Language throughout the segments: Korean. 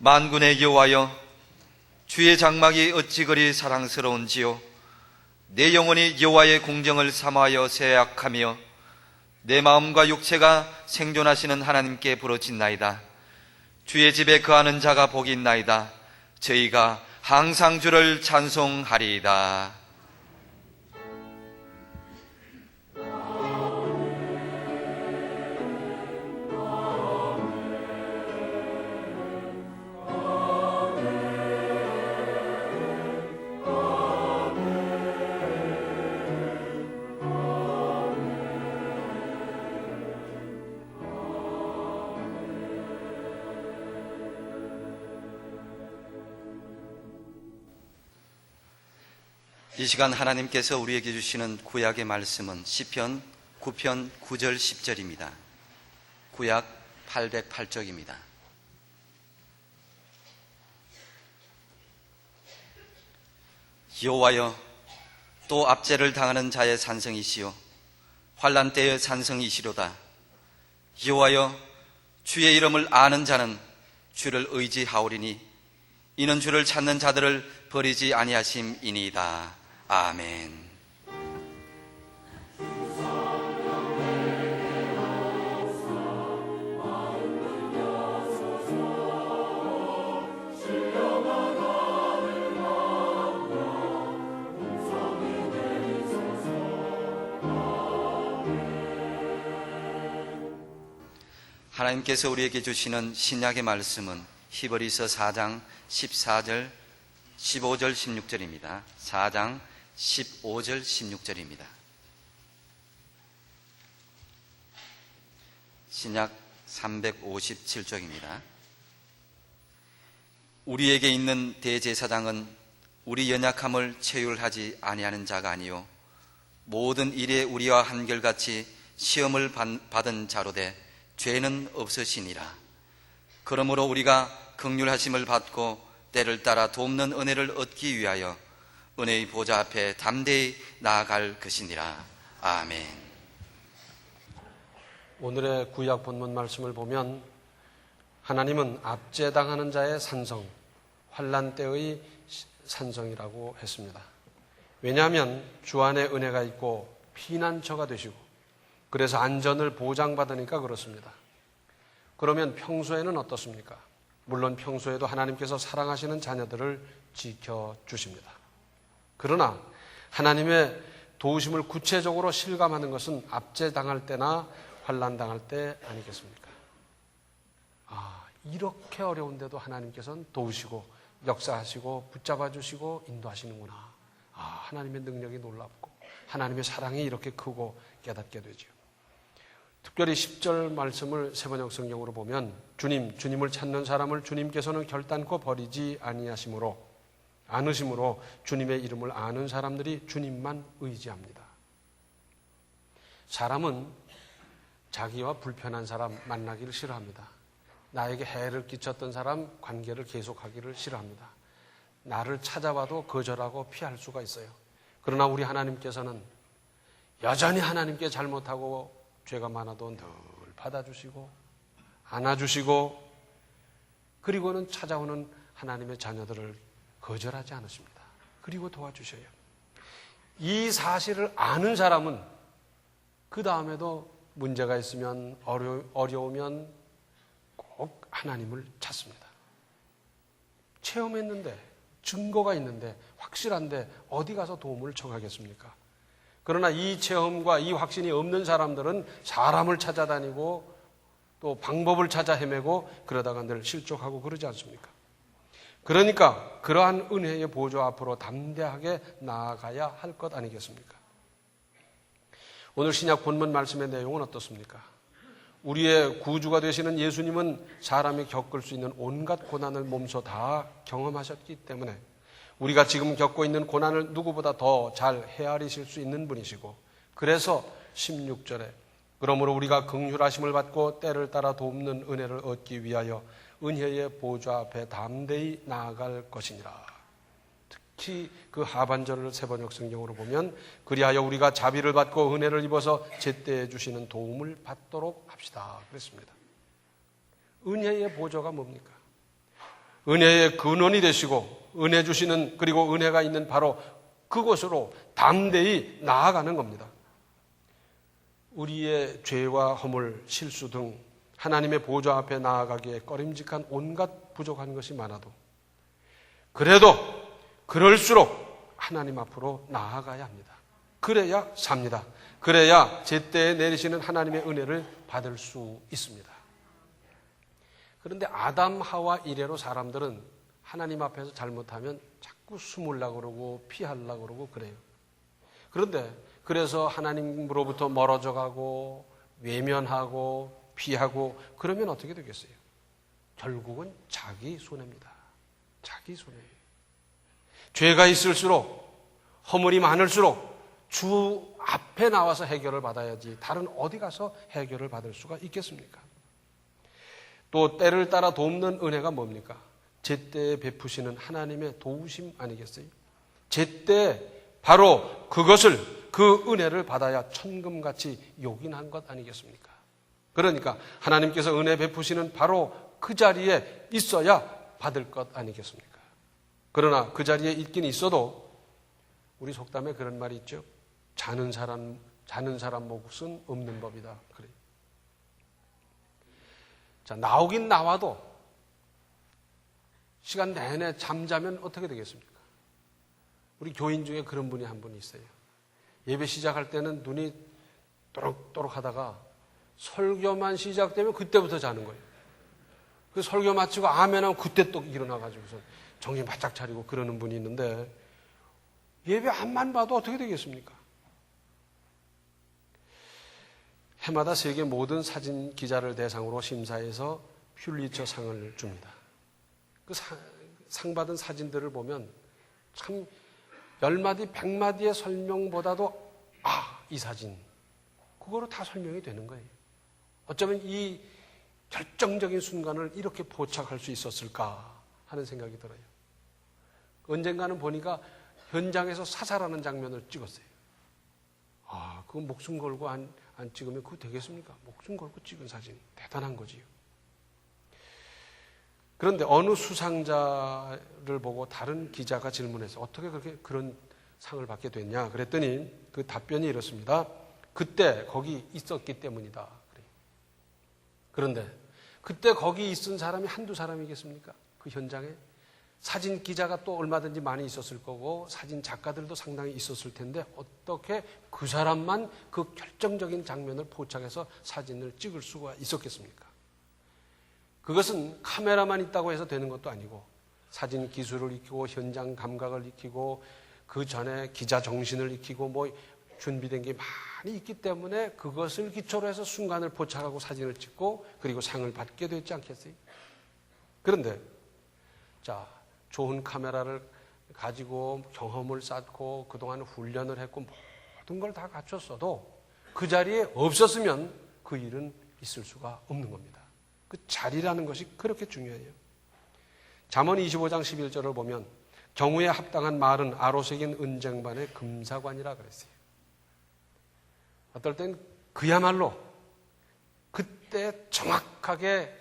만군의 여호와여 주의 장막이 어찌 그리 사랑스러운지요? 내 영혼이 여호와의 공정을 삼하여 세약하며 내 마음과 육체가 생존하시는 하나님께 부르짖나이다. 주의 집에 거하는 자가 복이 있나이다. 저희가 항상 주를 찬송하리이다 이 시간 하나님께서 우리에게 주시는 구약의 말씀은 시편 9편 9절 10절입니다. 구약 808쪽입니다. 여호와여 또 압제를 당하는 자의 산성이시요 환란 때의 산성이시로다. 여호와여 주의 이름을 아는 자는 주를 의지하오리니 이는 주를 찾는 자들을 버리지 아니하심이니이다. 아멘. 하나님께서 우리에게 주시는 신약의 말씀은 히브리서 4장 14절, 15절, 16절입니다. 4장 15절, 16절입니다. 신약 357쪽입니다. 우리에게 있는 대제사장은 우리 연약함을 체휼하지 아니하는 자가 아니요 모든 일에 우리와 한결같이 시험을 받은 자로 돼 죄는 없으시니라. 그러므로 우리가 극률하심을 받고 때를 따라 돕는 은혜를 얻기 위하여 은혜의 보좌 앞에 담대히 나아갈 것이니라. 아멘. 오늘의 구약 본문 말씀을 보면 하나님은 압제당하는 자의 산성, 환란 때의 산성이라고 했습니다. 왜냐하면 주 안에 은혜가 있고 피난처가 되시고 그래서 안전을 보장받으니까 그렇습니다. 그러면 평소에는 어떻습니까? 물론 평소에도 하나님께서 사랑하시는 자녀들을 지켜주십니다. 그러나 하나님의 도우심을 구체적으로 실감하는 것은 압제당할 때나 환란당할 때 아니겠습니까? 아, 이렇게 어려운데도 하나님께서는 도우시고 역사하시고 붙잡아 주시고 인도하시는구나. 아, 하나님의 능력이 놀랍고 하나님의 사랑이 이렇게 크고 깨닫게 되죠. 특별히 10절 말씀을 세번역 성경으로 보면 주님, 주님을 찾는 사람을 주님께서는 결단코 버리지 아니하심으로 않으심으로 주님의 이름을 아는 사람들이 주님만 의지합니다. 사람은 자기와 불편한 사람 만나기를 싫어합니다. 나에게 해를 끼쳤던 사람 관계를 계속하기를 싫어합니다. 나를 찾아봐도 거절하고 피할 수가 있어요. 그러나 우리 하나님께서는 여전히 하나님께 잘못하고 죄가 많아도 늘 받아주시고 안아주시고 그리고는 찾아오는 하나님의 자녀들을 거절하지 않으십니다. 그리고 도와주셔요. 이 사실을 아는 사람은 그 다음에도 문제가 있으면 어려, 어려우면 꼭 하나님을 찾습니다. 체험했는데 증거가 있는데 확실한데 어디 가서 도움을 청하겠습니까? 그러나 이 체험과 이 확신이 없는 사람들은 사람을 찾아다니고 또 방법을 찾아 헤매고 그러다가 늘 실족하고 그러지 않습니까? 그러니까 그러한 은혜의 보조 앞으로 담대하게 나아가야 할 것 아니겠습니까? 오늘 신약 본문 말씀의 내용은 어떻습니까? 우리의 구주가 되시는 예수님은 사람이 겪을 수 있는 온갖 고난을 몸소 다 경험하셨기 때문에 우리가 지금 겪고 있는 고난을 누구보다 더 잘 헤아리실 수 있는 분이시고 그래서 16절에 그러므로 우리가 긍휼하심을 받고 때를 따라 돕는 은혜를 얻기 위하여 은혜의 보좌 앞에 담대히 나아갈 것이니라. 특히 그 하반절을 세번역 성경으로 보면 그리하여 우리가 자비를 받고 은혜를 입어서 제때해 주시는 도움을 받도록 합시다. 그랬습니다. 은혜의 보좌가 뭡니까? 은혜의 근원이 되시고 은혜 주시는 그리고 은혜가 있는 바로 그곳으로 담대히 나아가는 겁니다. 우리의 죄와 허물, 실수 등 하나님의 보좌 앞에 나아가기에 꺼림직한 온갖 부족한 것이 많아도 그래도 그럴수록 하나님 앞으로 나아가야 합니다. 그래야 삽니다. 그래야 제때에 내리시는 하나님의 은혜를 받을 수 있습니다. 그런데 아담 하와 이래로 사람들은 하나님 앞에서 잘못하면 자꾸 숨으려고 그러고 피하려고 그러고 그래요. 그런데 그래서 하나님으로부터 멀어져 가고 외면하고 피하고 그러면 어떻게 되겠어요? 결국은 자기 손해입니다. 자기 손해예요. 죄가 있을수록 허물이 많을수록 주 앞에 나와서 해결을 받아야지 다른 어디 가서 해결을 받을 수가 있겠습니까? 또 때를 따라 돕는 은혜가 뭡니까? 제때에 베푸시는 하나님의 도우심 아니겠어요? 제때 바로 그것을 그 은혜를 받아야 천금같이 요긴한 것 아니겠습니까? 그러니까 하나님께서 은혜 베푸시는 바로 그 자리에 있어야 받을 것 아니겠습니까? 그러나 그 자리에 있긴 있어도 우리 속담에 그런 말이 있죠. 자는 사람 자는 사람 몫은 없는 법이다. 그래. 자, 나오긴 나와도 시간 내내 잠자면 어떻게 되겠습니까? 우리 교인 중에 그런 분이 한분 있어요. 예배 시작할 때는 눈이 또록또록 하다가 설교만 시작되면 그때부터 자는 거예요. 그 설교 마치고 아멘하면 그때 또 일어나가지고서 정신 바짝 차리고 그러는 분이 있는데 예배 앞만 봐도 어떻게 되겠습니까? 해마다 세계 모든 사진 기자를 대상으로 심사해서 퓰리처 상을 줍니다. 그 상 받은 사진들을 보면 참 열마디, 백마디의 설명보다도 아, 이 사진. 그거로 다 설명이 되는 거예요. 어쩌면 이 결정적인 순간을 이렇게 포착할 수 있었을까 하는 생각이 들어요. 언젠가는 보니까 현장에서 사살하는 장면을 찍었어요. 아, 그거 목숨 걸고 안, 안 찍으면 그거 되겠습니까? 목숨 걸고 찍은 사진. 대단한 거지요. 그런데 어느 수상자를 보고 다른 기자가 질문해서 어떻게 그렇게 그런 상을 받게 됐냐? 그랬더니 그 답변이 이렇습니다. 그때 거기 있었기 때문이다. 그런데 그때 거기 있은 사람이 한두 사람이겠습니까? 그 현장에 사진 기자가 또 얼마든지 많이 있었을 거고 사진 작가들도 상당히 있었을 텐데 어떻게 그 사람만 그 결정적인 장면을 포착해서 사진을 찍을 수가 있었겠습니까? 그것은 카메라만 있다고 해서 되는 것도 아니고 사진 기술을 익히고 현장 감각을 익히고 그 전에 기자 정신을 익히고 뭐 준비된 게 많이 있기 때문에 그것을 기초로 해서 순간을 포착하고 사진을 찍고 그리고 상을 받게 되지 않겠어요? 그런데 자 좋은 카메라를 가지고 경험을 쌓고 그동안 훈련을 했고 모든 걸 다 갖췄어도 그 자리에 없었으면 그 일은 있을 수가 없는 겁니다. 그 자리라는 것이 그렇게 중요해요. 잠언 25장 11절을 보면 경우에 합당한 말은 아로색인 은쟁반의 금사관이라 그랬어요. 어떨 땐 그야말로 그때 정확하게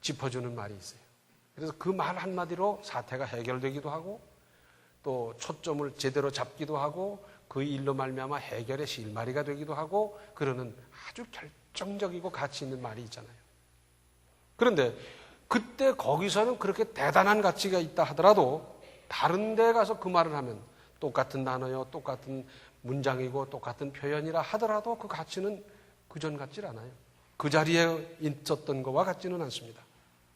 짚어주는 말이 있어요. 그래서 그 말 한마디로 사태가 해결되기도 하고 또 초점을 제대로 잡기도 하고 그 일로 말미암아 해결의 실마리가 되기도 하고 그러는 아주 결정적이고 가치 있는 말이 있잖아요. 그런데 그때 거기서는 그렇게 대단한 가치가 있다 하더라도 다른 데 가서 그 말을 하면 똑같은 단어요, 똑같은 문장이고 똑같은 표현이라 하더라도 그 가치는 그전 같질 않아요. 그 자리에 있었던 것과 같지는 않습니다.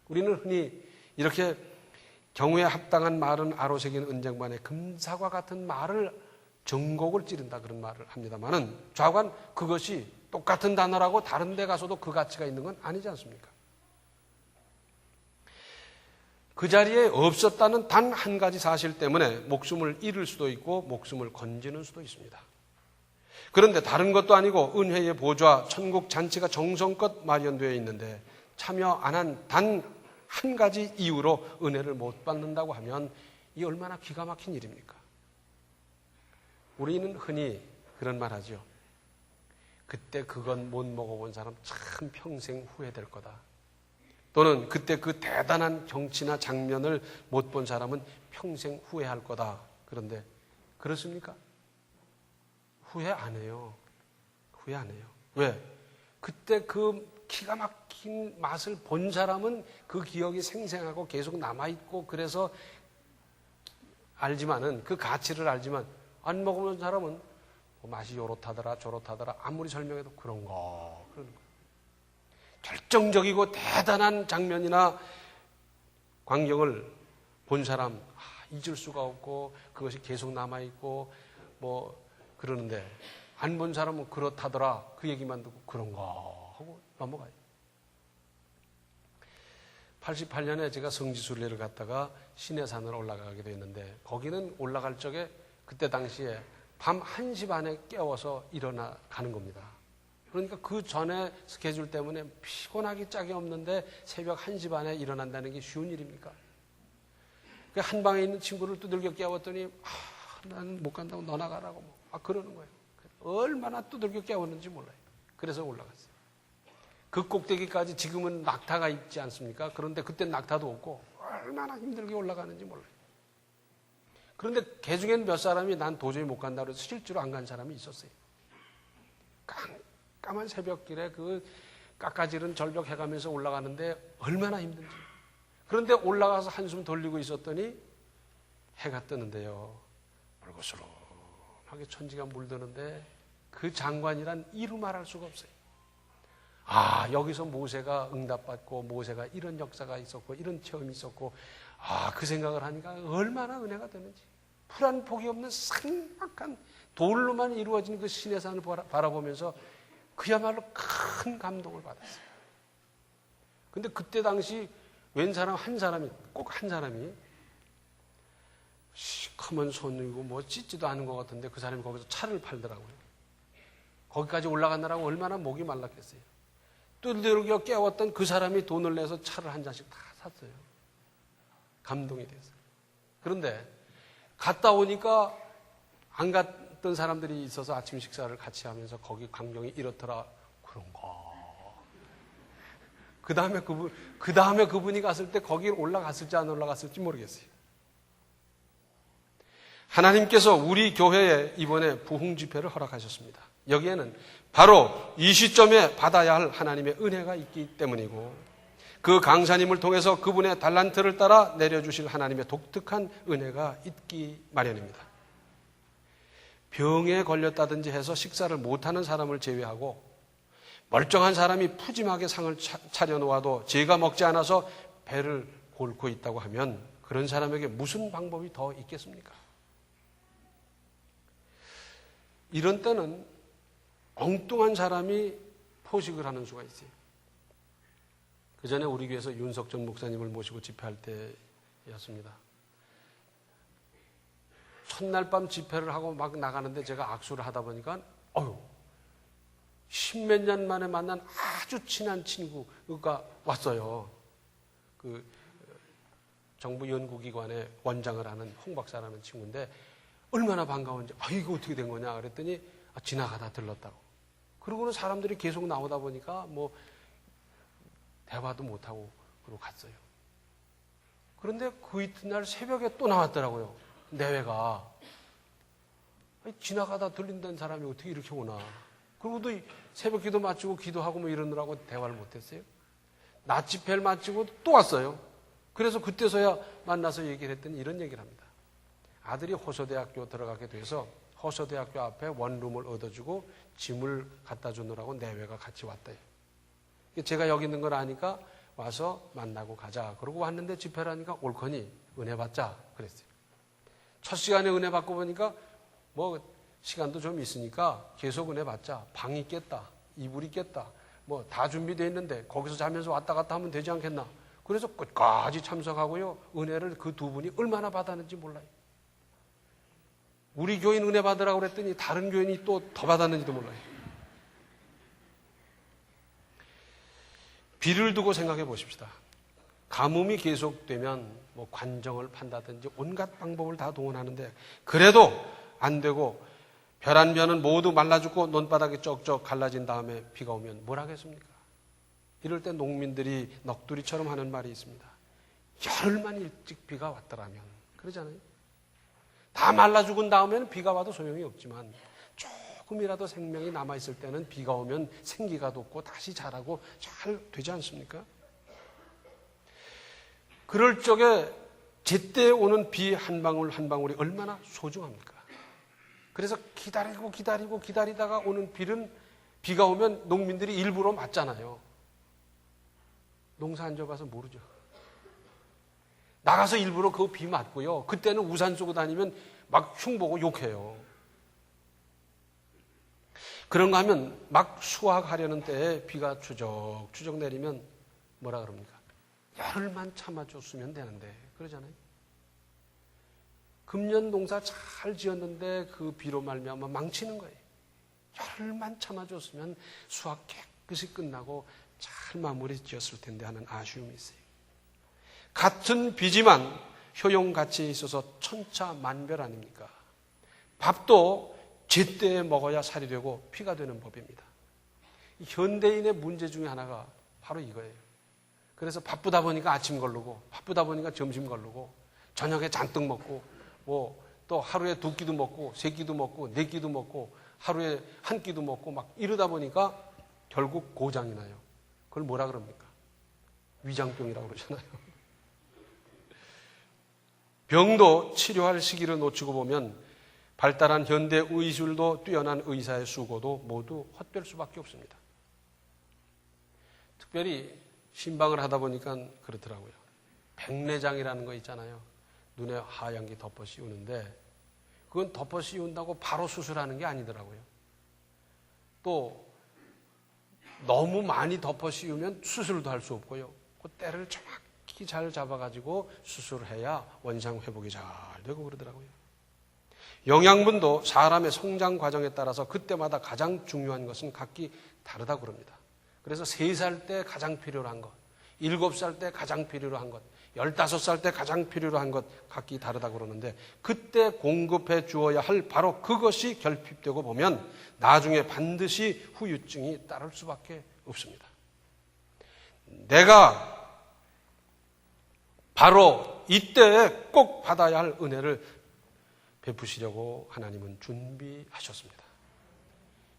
우리는 흔히 이렇게 경우에 합당한 말은 아로색인 은쟁반에 금사과 같은 말을 정곡을 찌른다 그런 말을 합니다만은 좌관 그것이 똑같은 단어라고 다른 데 가서도 그 가치가 있는 건 아니지 않습니까? 그 자리에 없었다는 단 한 가지 사실 때문에 목숨을 잃을 수도 있고 목숨을 건지는 수도 있습니다. 그런데 다른 것도 아니고 은혜의 보좌, 천국 잔치가 정성껏 마련되어 있는데 참여 안 한 단 한 가지 이유로 은혜를 못 받는다고 하면 이 얼마나 기가 막힌 일입니까? 우리는 흔히 그런 말 하죠. 그때 그건 못 먹어본 사람 참 평생 후회될 거다. 또는 그때 그 대단한 경치나 장면을 못 본 사람은 평생 후회할 거다. 그런데 그렇습니까? 후회 안 해요. 후회 안 해요. 왜? 그때 그 기가 막힌 맛을 본 사람은 그 기억이 생생하고 계속 남아있고 그래서 알지만은 그 가치를 알지만 안 먹어본 사람은 뭐 맛이 요렇다더라 저렇다더라 아무리 설명해도 그런가 그러는 거예요. 결정적이고 대단한 장면이나 광경을 본 사람 아, 잊을 수가 없고 그것이 계속 남아 있고 뭐 그러는데 안 본 사람은 그렇다더라 그 얘기만 듣고 그런가 하고 넘어가요. 88년에 제가 성지순례를 갔다가 시내산을 올라가게 됐는데 거기는 올라갈 적에 그때 당시에 밤 1시 반에 깨워서 일어나 가는 겁니다. 그러니까 그 전에 스케줄 때문에 피곤하기 짝이 없는데 새벽 1시 반에 일어난다는 게 쉬운 일입니까? 그 한 방에 있는 친구를 두들겨 깨웠더니 아, 나는 못 간다고 너 나가라고 뭐. 아 그러는 거예요. 얼마나 두들겨 깨웠는지 몰라요. 그래서 올라갔어요. 그 꼭대기까지 지금은 낙타가 있지 않습니까? 그런데 그때 낙타도 없고 얼마나 힘들게 올라가는지 몰라요. 그런데 개 중엔 몇 사람이 난 도저히 못 간다 그래서 실제로 안 간 사람이 있었어요. 깜깜한 새벽길에 그 깎아지른 절벽 해가면서 올라가는데 얼마나 힘든지. 그런데 올라가서 한숨 돌리고 있었더니 해가 뜨는데요. 멀고스름하게 천지가 물드는데 그 장관이란 이루 말할 수가 없어요. 아, 여기서 모세가 응답받고 모세가 이런 역사가 있었고 이런 체험이 있었고 아, 그 생각을 하니까 얼마나 은혜가 되는지. 풀한 폭이 없는 삭막한 돌로만 이루어진 그 신의 산을 바라보면서 그야말로 큰 감동을 받았어요. 근데 그때 당시 웬 사람 한 사람이 꼭 한 사람이 시커먼 손이고 뭐 찢지도 않은 것 같은데 그 사람이 거기서 차를 팔더라고요. 거기까지 올라간다라고 얼마나 목이 말랐겠어요. 뚜들겨 깨웠던 그 사람이 돈을 내서 차를 한 잔씩 다 샀어요. 감동이 됐어요. 그런데 갔다 오니까 안 갔 던 사람들이 있어서 아침 식사를 같이 하면서 거기 광경이 이렇더라. 그런가. 그 다음에 그분, 그 다음에 그분이 갔을 때 거기 올라갔을지 안 올라갔을지 모르겠어요. 하나님께서 우리 교회에 이번에 부흥 집회를 허락하셨습니다. 여기에는 바로 이 시점에 받아야 할 하나님의 은혜가 있기 때문이고 그 강사님을 통해서 그분의 달란트를 따라 내려주실 하나님의 독특한 은혜가 있기 마련입니다. 병에 걸렸다든지 해서 식사를 못하는 사람을 제외하고 멀쩡한 사람이 푸짐하게 상을 차려놓아도 제가 먹지 않아서 배를 골고 있다고 하면 그런 사람에게 무슨 방법이 더 있겠습니까? 이런 때는 엉뚱한 사람이 포식을 하는 수가 있어요. 그 전에 우리 교회에서 윤석전 목사님을 모시고 집회할 때였습니다. 첫날 밤 집회를 하고 막 나가는데 제가 악수를 하다 보니까, 어휴, 십몇 년 만에 만난 아주 친한 친구가 왔어요. 그 정부 연구기관의 원장을 하는 홍 박사라는 친구인데 얼마나 반가운지, 아, 이거 어떻게 된 거냐 그랬더니 아, 지나가다 들렀다고. 그러고는 사람들이 계속 나오다 보니까 뭐 대화도 못 하고 그러고 갔어요. 그런데 그 이튿날 새벽에 또 나왔더라고요. 내외가. 지나가다 들린다는 사람이 어떻게 이렇게 오나. 그리고도 새벽 기도 마치고 기도하고 뭐 이러느라고 대화를 못했어요. 낮 집회를 마치고 또 왔어요. 그래서 그때서야 만나서 얘기를 했더니 이런 얘기를 합니다. 아들이 호서대학교 들어가게 돼서 호서대학교 앞에 원룸을 얻어주고 짐을 갖다 주느라고 내외가 같이 왔대요. 제가 여기 있는 걸 아니까 와서 만나고 가자. 그러고 왔는데 집회를 하니까 옳거니 은혜 받자. 그랬어요. 첫 시간에 은혜 받고 보니까 뭐 시간도 좀 있으니까 계속 은혜 받자. 방 있겠다. 이불 있겠다. 뭐 다 준비되어 있는데 거기서 자면서 왔다 갔다 하면 되지 않겠나. 그래서 끝까지 참석하고요. 은혜를 그 두 분이 얼마나 받았는지 몰라요. 우리 교인 은혜 받으라고 그랬더니 다른 교인이 또 더 받았는지도 몰라요. 비를 두고 생각해 보십시다. 가뭄이 계속되면 뭐 관정을 판다든지 온갖 방법을 다 동원하는데 그래도 안 되고 별한 변은 모두 말라 죽고 논바닥이 쩍쩍 갈라진 다음에 비가 오면 뭘 하겠습니까? 이럴 때 농민들이 넋두리처럼 하는 말이 있습니다. 열흘만 일찍 비가 왔더라면 그러잖아요. 다 말라 죽은 다음에는 비가 와도 소용이 없지만 조금이라도 생명이 남아 있을 때는 비가 오면 생기가 돋고 다시 자라고 잘 되지 않습니까? 그럴 적에 제때 오는 비 한 방울 한 방울이 얼마나 소중합니까? 그래서 기다리고 기다리고 기다리다가 오는 비는 비가 오면 농민들이 일부러 맞잖아요. 농사 안 져봐서 모르죠. 나가서 일부러 그 비 맞고요. 그때는 우산 쓰고 다니면 막 흉보고 욕해요. 그런가 하면 막 수확하려는 때에 비가 추적 추적 내리면 뭐라 그럽니까? 열흘만 참아줬으면 되는데 그러잖아요. 금년 농사 잘 지었는데 그 비로 말미암아 망치는 거예요. 열흘만 참아줬으면 수확 깨끗이 끝나고 잘 마무리 지었을 텐데 하는 아쉬움이 있어요. 같은 비지만 효용 가치에 있어서 천차만별 아닙니까? 밥도 제때에 먹어야 살이 되고 피가 되는 법입니다. 현대인의 문제 중에 하나가 바로 이거예요. 그래서 바쁘다 보니까 아침 걸르고 바쁘다 보니까 점심 걸르고 저녁에 잔뜩 먹고 뭐 또 하루에 두 끼도 먹고 세 끼도 먹고 네 끼도 먹고 하루에 한 끼도 먹고 막 이러다 보니까 결국 고장이 나요. 그걸 뭐라 그럽니까? 위장병이라고 그러잖아요. 병도 치료할 시기를 놓치고 보면 발달한 현대 의술도 뛰어난 의사의 수고도 모두 헛될 수밖에 없습니다. 특별히 신방을 하다 보니까 그렇더라고요. 백내장이라는 거 있잖아요. 눈에 하얀 게 덮어 씌우는데 그건 덮어 씌운다고 바로 수술하는 게 아니더라고요. 또 너무 많이 덮어 씌우면 수술도 할 수 없고요. 그 때를 정확히 잘 잡아가지고 수술해야 원상 회복이 잘 되고 그러더라고요. 영양분도 사람의 성장 과정에 따라서 그때마다 가장 중요한 것은 각기 다르다고 그럽니다. 그래서 3살 때 가장 필요로 한 것, 7살 때 가장 필요로 한 것, 15살 때 가장 필요로 한 것 각기 다르다고 그러는데 그때 공급해 주어야 할 바로 그것이 결핍되고 보면 나중에 반드시 후유증이 따를 수밖에 없습니다. 내가 바로 이때에 꼭 받아야 할 은혜를 베푸시려고 하나님은 준비하셨습니다.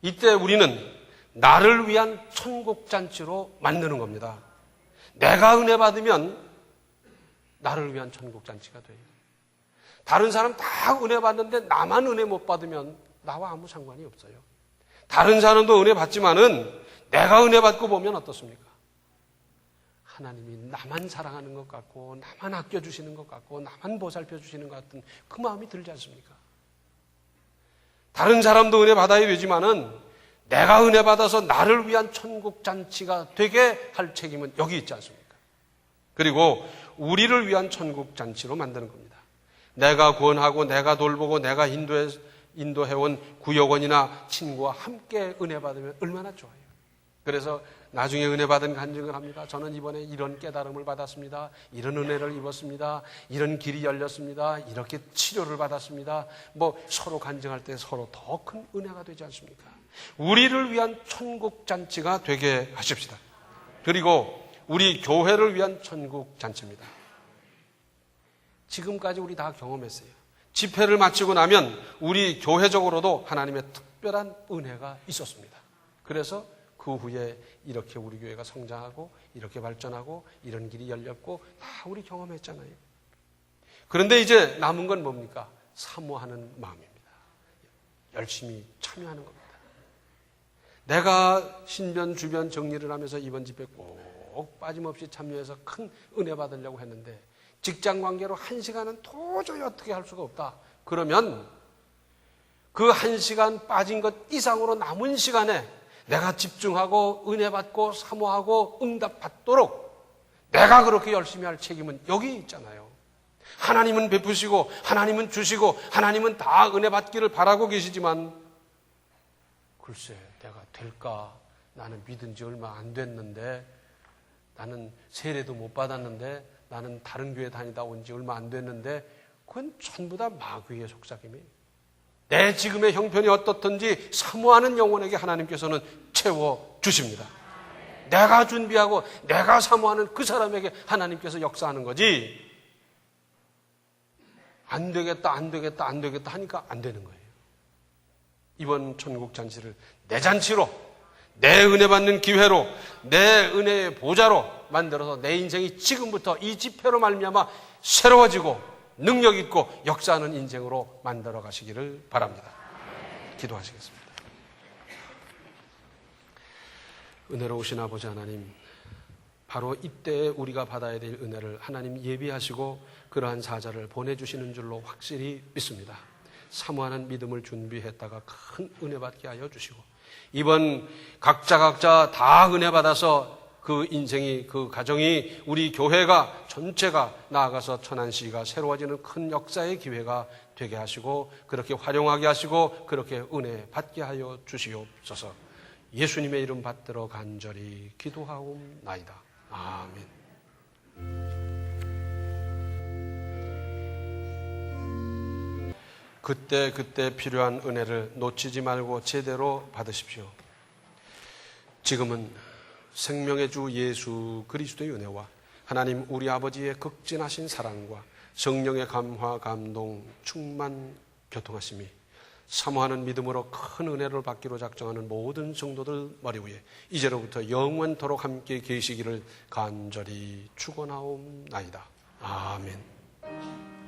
이때 우리는 나를 위한 천국잔치로 만드는 겁니다. 내가 은혜 받으면 나를 위한 천국잔치가 돼요. 다른 사람 다 은혜 받는데 나만 은혜 못 받으면 나와 아무 상관이 없어요. 다른 사람도 은혜 받지만은 내가 은혜 받고 보면 어떻습니까? 하나님이 나만 사랑하는 것 같고, 나만 아껴주시는 것 같고, 나만 보살펴 주시는 것 같은 그 마음이 들지 않습니까? 다른 사람도 은혜 받아야 되지만은 내가 은혜 받아서 나를 위한 천국 잔치가 되게 할 책임은 여기 있지 않습니까? 그리고 우리를 위한 천국 잔치로 만드는 겁니다. 내가 구원하고 내가 돌보고 내가 인도해, 인도해온 구역원이나 친구와 함께 은혜 받으면 얼마나 좋아요. 그래서 나중에 은혜 받은 간증을 합니다. 저는 이번에 이런 깨달음을 받았습니다. 이런 은혜를 입었습니다. 이런 길이 열렸습니다. 이렇게 치료를 받았습니다. 뭐 서로 간증할 때 서로 더 큰 은혜가 되지 않습니까? 우리를 위한 천국 잔치가 되게 하십시다. 그리고 우리 교회를 위한 천국 잔치입니다. 지금까지 우리 다 경험했어요. 집회를 마치고 나면 우리 교회적으로도 하나님의 특별한 은혜가 있었습니다. 그래서 그 후에 이렇게 우리 교회가 성장하고 이렇게 발전하고 이런 길이 열렸고 다 우리 경험했잖아요. 그런데 이제 남은 건 뭡니까? 사모하는 마음입니다. 열심히 참여하는 겁니다. 내가 신변 주변 정리를 하면서 이번 집회 꼭 빠짐없이 참여해서 큰 은혜 받으려고 했는데 직장 관계로 한 시간은 도저히 어떻게 할 수가 없다. 그러면 그 한 시간 빠진 것 이상으로 남은 시간에 내가 집중하고 은혜 받고 사모하고 응답 받도록 내가 그렇게 열심히 할 책임은 여기 있잖아요. 하나님은 베푸시고 하나님은 주시고 하나님은 다 은혜 받기를 바라고 계시지만 글쎄 내가 될까? 나는 믿은 지 얼마 안 됐는데 나는 세례도 못 받았는데 나는 다른 교회 다니다 온 지 얼마 안 됐는데 그건 전부 다 마귀의 속삭임이에요. 내 지금의 형편이 어떻든지 사모하는 영혼에게 하나님께서는 채워 주십니다. 내가 준비하고 내가 사모하는 그 사람에게 하나님께서 역사하는 거지. 안 되겠다, 안 되겠다, 안 되겠다 하니까 안 되는 거예요. 이번 천국 잔치를 내 잔치로, 내 은혜 받는 기회로, 내 은혜의 보좌로 만들어서 내 인생이 지금부터 이 집회로 말미암아 새로워지고 능력 있고 역사하는 인생으로 만들어 가시기를 바랍니다. 기도하시겠습니다. 은혜로우신 아버지 하나님, 바로 이때에 우리가 받아야 될 은혜를 하나님 예비하시고 그러한 사자를 보내주시는 줄로 확실히 믿습니다. 사모하는 믿음을 준비했다가 큰 은혜 받게 하여 주시고 이번 각자 각자 다 은혜 받아서 그 인생이 그 가정이 우리 교회가 전체가 나아가서 천안시가 새로워지는 큰 역사의 기회가 되게 하시고 그렇게 활용하게 하시고 그렇게 은혜 받게 하여 주시옵소서. 예수님의 이름 받들어 간절히 기도하옵나이다. 아멘. 그때 그때 필요한 은혜를 놓치지 말고 제대로 받으십시오. 지금은 생명의 주 예수 그리스도의 은혜와 하나님 우리 아버지의 극진하신 사랑과 성령의 감화 감동 충만 교통하심이 사모하는 믿음으로 큰 은혜를 받기로 작정하는 모든 성도들 머리 위에 이제로부터 영원토록 함께 계시기를 간절히 축원하옵나이다. 아멘.